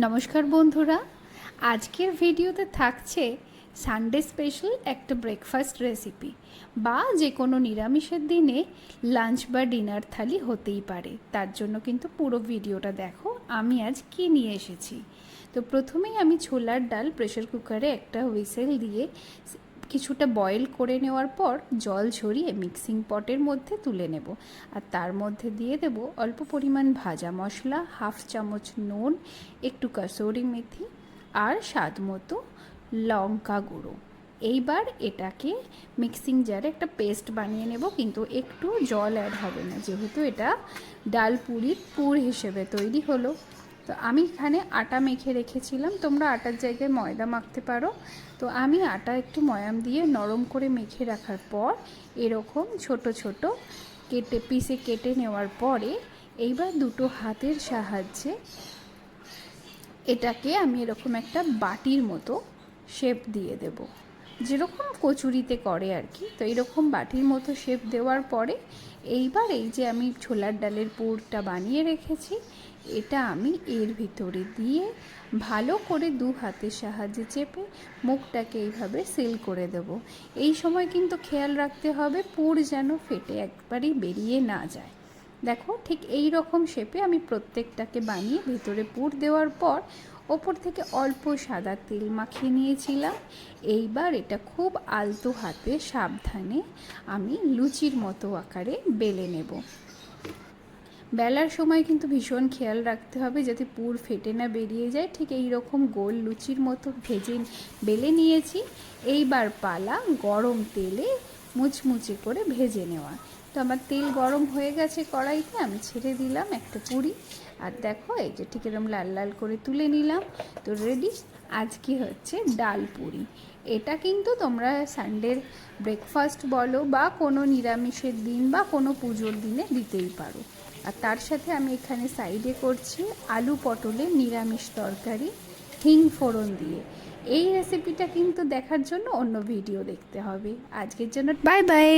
নমস্কার বন্ধুরা। আজকের ভিডিওতে থাকছে সানডে স্পেশাল একটা ব্রেকফাস্ট রেসিপি বা যে কোনো নিরামিষের দিনে লাঞ্চ বা ডিনার থালি হতেই পারে। তার জন্য কিন্তু পুরো ভিডিওটা দেখো, আমি আজ কি নিয়ে এসেছি। তো প্রথমেই আমি ছোলার ডাল প্রেশার কুকারে একটা হুইসেল দিয়ে কিছুটা বয়েল করে নেওয়ার পর জল ঝরিয়ে মিক্সিং পটের মধ্যে তুলে নেব। আর তার মধ্যে দিয়ে দেব অল্প পরিমাণ ভাজা মশলা হাফ চামচ নুন, একটু কাসৌরি মেথি আর স্বাদ মতো লঙ্কা গুঁড়ো। এইবার এটাকে মিক্সিং জারে একটা পেস্ট বানিয়ে নেব, কিন্তু একটু জল অ্যাড হবে না। যেহেতু এটা ডাল পুরির পুর হিসেবে তৈরি হলো। তো আমি এখানে আটা মেখে রেখেছিলাম। তোমরা আটার জায়গায় ময়দা মাখতে পারো। তো আমি আটা একটু ময়াম দিয়ে নরম করে মেখে রাখার পর এরকম ছোট ছোট কেটে পিসে কেটে নেওয়ার পরে এইবার দুটো হাতের সাহায্যে এটাকে আমি এরকম একটা বাটির মতো শেপ দিয়ে দেব। যেরকম কচুরিতে করে আর কি। তো এরকম বাটির মতো শেপ দেওয়ার পরে এইবার এই যে আমি ছোলার ডালের পুরটা বানিয়ে রেখেছি, এটা আমি এর ভিতরে দিয়ে ভালো করে দু হাতের সাহায্যে চেপে মুখটাকে এইভাবে সিল করে দেব। এই সময় কিন্তু খেয়াল রাখতে হবে পুর যেন ফেটে একবারই বেরিয়ে না যায়। দেখো ঠিক এই রকম শেপে আমি প্রত্যেকটাকে বানিয়ে ভেতরে পুর দেওয়ার পর ওপর থেকে অল্প সাদা তেল মাখিয়ে নিয়েছিলাম। এইবার এটা খুব আলতো হাতে সাবধানে আমি লুচির মতো আকারে বেলে নেব। বেলার সময় কিন্তু ভীষণ খেয়াল রাখতে হবে যাতে পুর ফেটে না বেরিয়ে যায়। ঠিক এই রকম গোল লুচির মতো ভেজে বেলে নিয়েছি। এইবার পালা গরম তেলে মুচমুচে করে ভেজে নেওয়া। তো আমার তেল গরম হয়ে গেছে কড়াইতে, আমি ছেড়ে দিলাম একটা পুরি। আর দেখো, এই যে ঠিক এরকম লাল লাল করে তুলে নিলাম। তো রেডি আজকে হচ্ছে ডাল পুরি। এটা কিন্তু তোমরা সানডের ব্রেকফাস্ট বলো বা কোনো নিরামিষের দিন বা কোনো পুজোর দিনে দিতেই পারো। আর তার সাথে আমি এখানে সাইডে করছি আলু পটলের নিরামিষ তরকারি। হিং ফোড়ন দিয়ে। এই রেসিপিটা কিন্তু দেখার জন্য অন্য ভিডিও দেখতে হবে। আজকের জন্য বাই বাই